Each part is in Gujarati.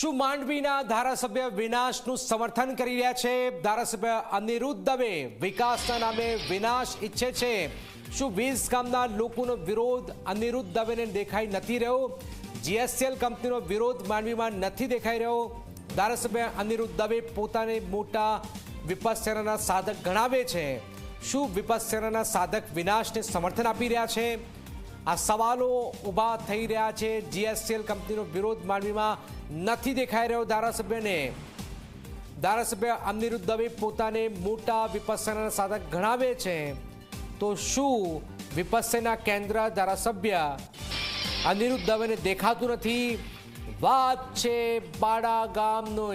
શું માંડવીના ધારાસભ્ય વિનાશનું સમર્થન કરી રહ્યા છે. ધારાસભ્ય અનિરુદ્ધ દવે વિકાસના નામે વિનાશ ઈચ્છે છે. શું વીસ ગામના લોકોનો વિરોધ અનિરુદ્ધ દવેને દેખાઈ નથી રહ્યો? જીએસએલ કંપનીનો વિરોધ માંડવીમાં નથી દેખાઈ રહ્યો. ધારાસભ્ય અનિરુદ્ધ દવે પોતાને મોટા વિપક્ષ સાધક ગણાવે છે. શું વિપક્ષ સાધક વિનાશને સમર્થન આપી રહ્યા છે? આ સવાલો ઊભા થઈ રહ્યા છે. જીએસસીએલ કંપનીનો વિરોધ માંડવીમાં નથી દેખાઈ રહ્યો. ધારાસભ્યને, ધારાસભ્ય અનિરુદ્ધ દવે પોતાને મોટા વિપક્ષના સાધક ગણાવે છે. તો શું વિપક્ષના કેન્દ્ર ધારાસભ્ય અનિરુદ્ધ દવેને દેખાતું નથી? વાત છે બાળા ગામનો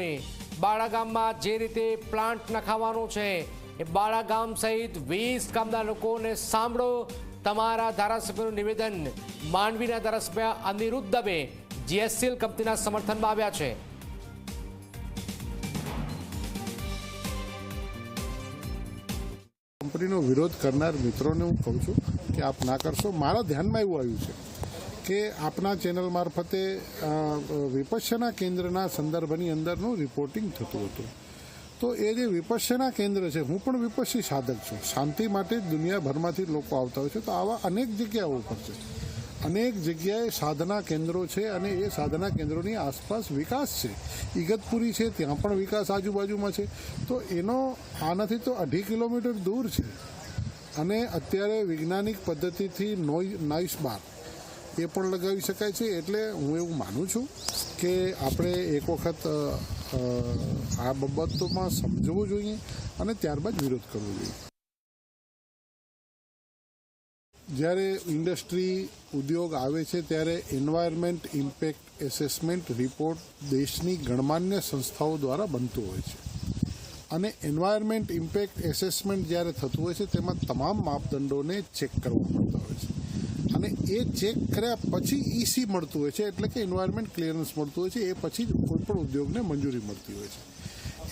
બાળા ગામમાં જે રીતે પ્લાન્ટ નખાવાનો છે, એ બાળા ગામ સહિત વીસ ગામના લોકોને સાંભળો. તમારા ધારાસભ્યનું નિવેદન માંડવીના ધારાસભ્ય અનિરુદ્ધ દવે જીએસસીએલ કંપનીના સમર્થનમાં આવ્યા છે. કંપનીનો વિરોધ કરનાર મિત્રોને હું કહું છું કે આપ ના કરશો. મારા ધ્યાનમાં એવું આવ્યું છે કે આપના ચેનલ મારફતે વિપક્ષના કેન્દ્રના સંદર્ભની અંદરનું રિપોર્ટિંગ થતું હતું. તો એ જે વિપસ્યના કેન્દ્ર છે, હું પણ વિપક્ષી સાધક છું. શાંતિ માટે દુનિયાભરમાંથી લોકો આવતા હોય છે. તો આવા અનેક જગ્યાઓ ઉપર છે. અનેક જગ્યાએ સાધના કેન્દ્રો છે અને એ સાધના કેન્દ્રોની આસપાસ વિકાસ છે. ઇગતપુરી છે, ત્યાં પણ વિકાસ આજુબાજુમાં છે. તો એનો આનાથી તો અઢી કિલોમીટર દૂર છે. અને અત્યારે વૈજ્ઞાનિક પદ્ધતિથી નોઈ નાઇસ બાર. એ પણ લગાવી શકાય છે. એટલે હું એવું માનું છું કે આપણે એક વખત આ બાબતોમાં સમજવું જોઈએ અને ત્યારબાદ વિરોધ કરવો જોઈએ. જ્યારે ઇન્ડસ્ટ્રી ઉદ્યોગ આવે છે, ત્યારે એન્વાયરમેન્ટ ઇમ્પેક્ટ એસેસમેન્ટ રિપોર્ટ દેશની ગણમાન્ય સંસ્થાઓ દ્વારા બનતું હોય છે. અને એન્વાયરમેન્ટ ઇમ્પેક્ટ એસેસમેન્ટ જ્યારે થતું હોય છે, તેમાં તમામ માપદંડોને ચેક કરવા પડતા હોય છે. એ ચેક કર્યા પછી ઈસી મળતું હોય છે, એટલે કે એન્વાયરમેન્ટ ક્લિયરન્સ મળતું હોય છે, એ પછી જ કોઈપણ ઉદ્યોગને મંજૂરી મળતી હોય છે.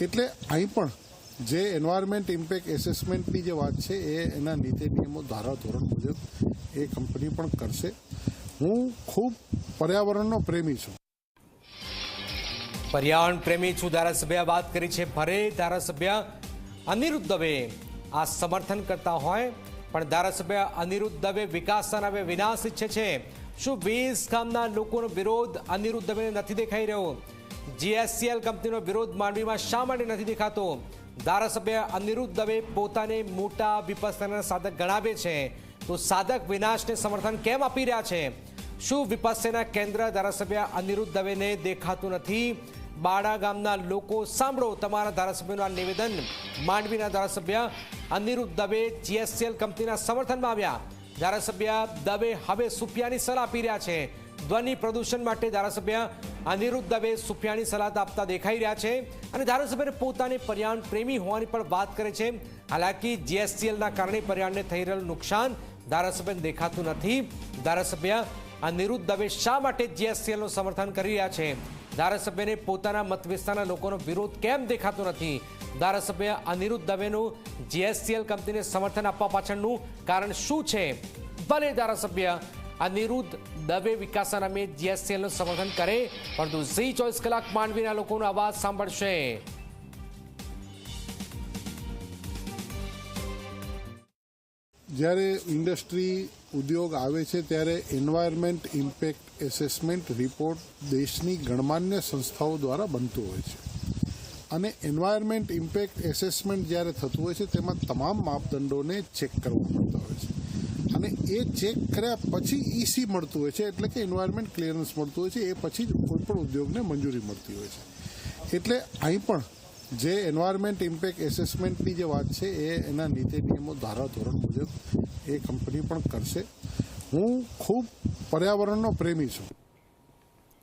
એટલે અહીં પણ જે એન્વાયરમેન્ટ ઇમ્પેક્ટ એસેસમેન્ટની જે વાત છે, એ એના નીતિ નિયમો ધારા ધોરણ મુજબ એ કંપની પણ કરશે. હું ખૂબ પર્યાવરણનો પ્રેમી છું. પર્યાવરણ પ્રેમી છું, ધારાસભ્ય વાત કરી છે ભરે ધારાસભ્ય અનિરુદ્ધ દવે આ સમર્થન કરતા હોય પણ ધારાસભ્ય અનિરુદ્ધ દવે વિકાસના નામે વિનાશ ઈચ્છે છે. શું વીસ ગામના લોકોનો વિરોધ અનિરુદ્ધ દવેને નથી દેખાઈ રહ્યો? જીએસસીએલ કંપનીનો વિરોધ માંડવીમાં શા માટે નથી દેખાતો? ધારાસભ્ય અનિરુદ્ધ દવે પોતાને મોટા વિપક્ષના સાધક ગણાવે છે. તો સાધક વિનાશને સમર્થન કેમ આપી રહ્યા છે? શું વિપક્ષના કેન્દ્ર ધારાસભ્ય અનિરુદ્ધ દવેને દેખાતું નથી? બાળા ગામના લોકો સાંભળો તમારા ધારાસભ્યનું આ નિવેદન. માંડવીના ધારાસભ્ય અનિરુદ્ધ દવે જીએસસીએલ કંપનીના સમર્થનમાં આવ્યા. ધારાસભ્ય દવે હવે સુફિયાની સલાહ આપી રહ્યા છે. ધ્વનિ પ્રદૂષણ માટે ધારાસભ્ય અનિરુદ્ધ દવે સુફિયાની સલાહ આપતા દેખાઈ રહ્યા છે અને ધારાસભ્યને પોતાને પર્યાવરણ પ્રેમી હોવાની પણ વાત કરે છે. હાલાકી જીએસસીએલના કારણે પર્યાવરણને થઈ રહેલું નુકસાન ધારાસભ્યને દેખાતું નથી. ધારાસભ્ય અનિરુદ્ધ દવે શા માટે જીએસસીએલનું સમર્થન કરી રહ્યા છે? ધારાસભ્યને પોતાના મતવિસ્તારના લોકોનો વિરોધ કેમ દેખાતો નથી? ધારાસભ્ય અનિરુદ્ધ દવેનું જીએસસીએલ કંપનીને સમર્થન આપવા પાછળનું કારણ શું છે? ભલે ધારાસભ્ય અનિરુદ્ધ દવે વિકાસના નામે જીએસસીએલનું સમર્થન કરે, પરંતુ ઝી ચોવીસ કલાક માંડવીના લોકોનો અવાજ સાંભળશે. જ્યારે ઇન્ડસ્ટ્રી ઉદ્યોગ આવે છે, ત્યારે એન્વાયરમેન્ટ ઇમ્પેક્ટ એસેસમેન્ટ રિપોર્ટ દેશની ગણમાન્ય સંસ્થાઓ દ્વારા બનતું હોય છે. અને એન્વાયરમેન્ટ ઇમ્પેક્ટ એસેસમેન્ટ જ્યારે થતું હોય છે, તેમાં તમામ માપદંડોને ચેક કરવા પડતા હોય છે. અને એ ચેક કર્યા પછી ઈસી મળતું હોય છે, એટલે કે એન્વાયરમેન્ટ ક્લિયરન્સ મળતું હોય છે, એ પછી જ કોઈપણ ઉદ્યોગને મંજૂરી મળતી હોય છે. એટલે અહીં પણ જે એન્વાયરમેન્ટ ઇમ્પેક્ટ એસેસમેન્ટની જે વાત છે, એ એના નીતિ નિયમો ધારાધોરણ મુજબ એ કંપની પણ કરશે. હું ખૂબ પર્યાવરણનો પ્રેમી છું.